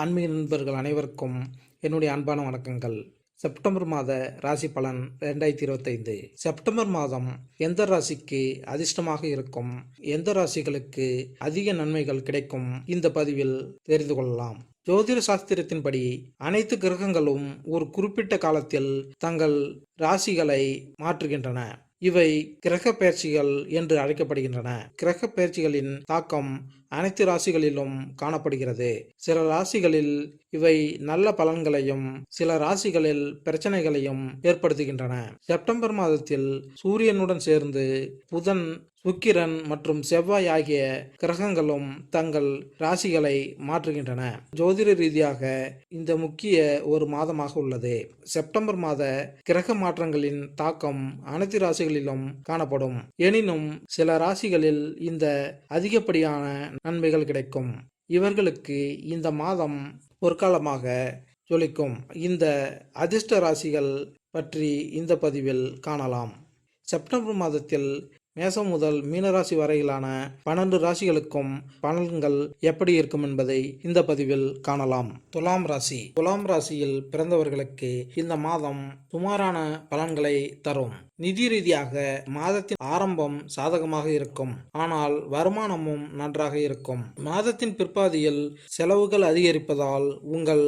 ஆன்மீக நண்பர்கள் அனைவருக்கும் என்னுடைய அன்பான வணக்கங்கள். செப்டம்பர் மாத ராசி பலன் ரெண்டாயிரத்தி இருபத்தைந்து. செப்டம்பர் மாதம் எந்த ராசிக்கு அதிர்ஷ்டமாக இருக்கும்? எந்த ராசிகளுக்கு அதிக நன்மைகள் கிடைக்கும்? இந்த பதிவில் தெரிந்து கொள்ளலாம். ஜோதிட சாஸ்திரத்தின்படி அனைத்து கிரகங்களும் ஒரு குறிப்பிட்ட காலத்தில் தங்கள் ராசிகளை மாற்றுகின்றன. இவை கிரக பயிற்சிகள் என்று அழைக்கப்படுகின்றன. கிரக பயிற்சிகளின் தாக்கம் அனைத்து ராசிகளிலும் காணப்படுகிறது. சில ராசிகளில் இவை நல்ல பலன்களையும் சில ராசிகளில் பிரச்சனைகளையும் ஏற்படுத்துகின்றன. செப்டம்பர் மாதத்தில் சூரியனுடன் சேர்ந்து புதன் சுக்கிரன் மற்றும் செவ்வாய் ஆகிய கிரகங்களும் தங்கள் ராசிகளை மாற்றுகின்றன. ஜோதிட ரீதியாக இந்த முக்கிய ஒரு மாதமாக உள்ளது. செப்டம்பர் மாத கிரக மாற்றங்களின் தாக்கம் அனைத்து ராசிகளிலும் காணப்படும். எனினும் சில ராசிகளில் இந்த அதிகப்படியான நன்மைகள் கிடைக்கும். இவர்களுக்கு இந்த மாதம் பொற்காலமாக ஜொலிக்கும். இந்த அதிர்ஷ்ட ராசிகள் பற்றி இந்த பதிவில் காணலாம். செப்டம்பர் மாதத்தில் மேசம் முதல் மீனராசி வரையிலான பன்னெண்டு ராசிகளுக்கும் பலன்கள் எப்படி இருக்கும் என்பதை இந்த பதிவில் காணலாம். துலாம் ராசி. துலாம் ராசியில் பிறந்தவர்களுக்கு இந்த மாதம் சுமாரான பலன்களை தரும். நிதி ரீதியாக மாதத்தின் ஆரம்பம் சாதகமாக இருக்கும். ஆனால் வருமானமும் நன்றாக இருக்கும். மாதத்தின் பிற்பாதியில் செலவுகள் அதிகரிப்பதால் உங்கள்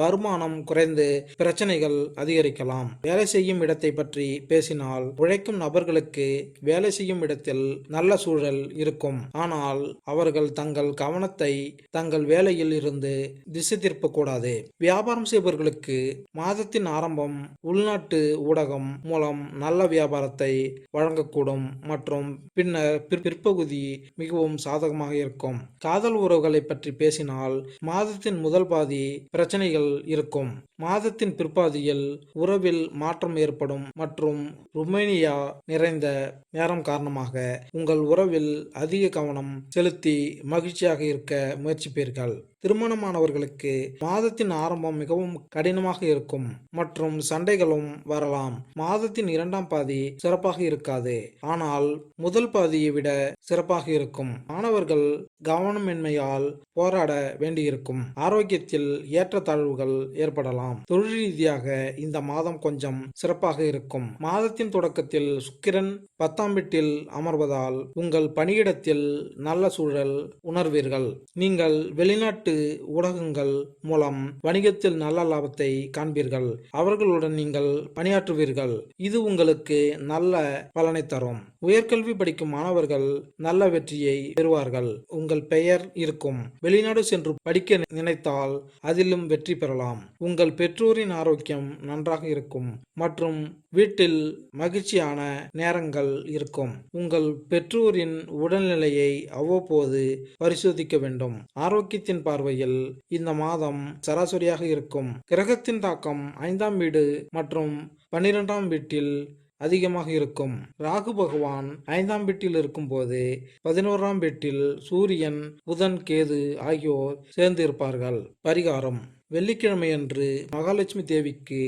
வருமானம் குறைந்து பிரச்சனைகள் அதிகரிக்கலாம். வேலை செய்யும் இடத்தை பற்றி பேசினால் உழைக்கும் நபர்களுக்கு வேலை செய்யும் இடத்தில் நல்ல சூழல் இருக்கும். ஆனால் அவர்கள் தங்கள் கவனத்தை தங்கள் வேலையில் இருந்து திசை திருப்பக்கூடாது வியாபாரம் செய்பவர்களுக்கு மாதத்தின் ஆரம்பம் உள்நாட்டு ஊடகம் மூலம் நல்ல வியாபாரத்தை வழங்கக்கூடும் மற்றும் பின்னர் பிற்பகுதி மிகவும் சாதகமாக இருக்கும். காதல் உறவுகளை பற்றி பேசினால் மாதத்தின் முதல் பாதி பிரச்சனைகள் இருக்கும். மாதத்தின் பிற்பாதியில் உறவில் மாற்றம் ஏற்படும் மற்றும் ருமேனியா நிறைந்த நேரம் காரணமாக உங்கள் உறவில் அதிக கவனம் செலுத்தி மகிழ்ச்சியாக இருக்க முயற்சிப்பீர்கள். திருமணமானவர்களுக்கு மாதத்தின் ஆரம்பம் மிகவும் கடினமாக இருக்கும். மற்றும் சண்டைகளும் வரலாம். மாதத்தின் இரண்டாம் பாதி சிறப்பாக இருக்காது. ஆனால் முதல் பாதியை விட சிறப்பாக இருக்கும். மாணவர்கள் கவனமின்மையால் போராட வேண்டியிருக்கும். ஆரோக்கியத்தில் ஏற்றத்தாழ்வுகள் ஏற்படலாம். தொழில் ரீதியாக இந்த மாதம் கொஞ்சம் சிறப்பாக இருக்கும். மாதத்தின் தொடக்கத்தில் சுக்கிரன் பத்தாம் வீட்டில் அமர்வதால் உங்கள் பணியிடத்தில் நல்ல சூழல் உணர்வீர்கள். நீங்கள் வெளிநாட்டு ஊடகங்கள் மூலம் வணிகத்தில் நல்ல லாபத்தை காண்பீர்கள். அவர்களுடன் நீங்கள் பணியாற்றுவீர்கள். இது உங்களுக்கு நல்ல பலனை தரும். உயர்கல்வி படிக்கும் மாணவர்கள் நல்ல வெற்றியை பெறுவார்கள். உங்கள் பெயர் இருக்கும். வெளிநாடு சென்று படிக்க நினைத்தால் அதிலும் வெற்றி பெறலாம். உங்கள் பெற்றோரின் ஆரோக்கியம் நன்றாக இருக்கும். மற்றும் வீட்டில் மகிழ்ச்சியான நேரங்கள் இருக்கும். உங்கள் பெற்றோரின் உடல்நிலையை அவ்வப்போது பரிசோதிக்க வேண்டும். ஆரோக்கியத்தின் பார்வையில் இந்த மாதம் சராசரியாக இருக்கும். கிரகத்தின் தாக்கம் ஐந்தாம் வீடு மற்றும் பன்னிரெண்டாம் வீட்டில் அதிகமாக இருக்கும். ராகு பகவான் ஐந்தாம் வீட்டில் இருக்கும்போது பதினோராம் வீட்டில் சூரியன் புதன் கேது ஆகியோர் சேர்ந்திருப்பார்கள். பரிகாரம். வெள்ளிக்கிழமையன்று மகாலட்சுமி தேவிக்கு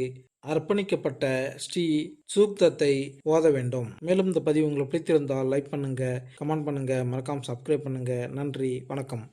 அர்ப்பணிக்கப்பட்ட ஸ்ரீ சூக்தத்தை ஓத வேண்டும். மேலும் இந்த பதிவு உங்களுக்கு பிடித்திருந்தால் லைக் பண்ணுங்க கமெண்ட் பண்ணுங்க மறக்காம சப்ஸ்கிரைப் பண்ணுங்க. நன்றி வணக்கம்.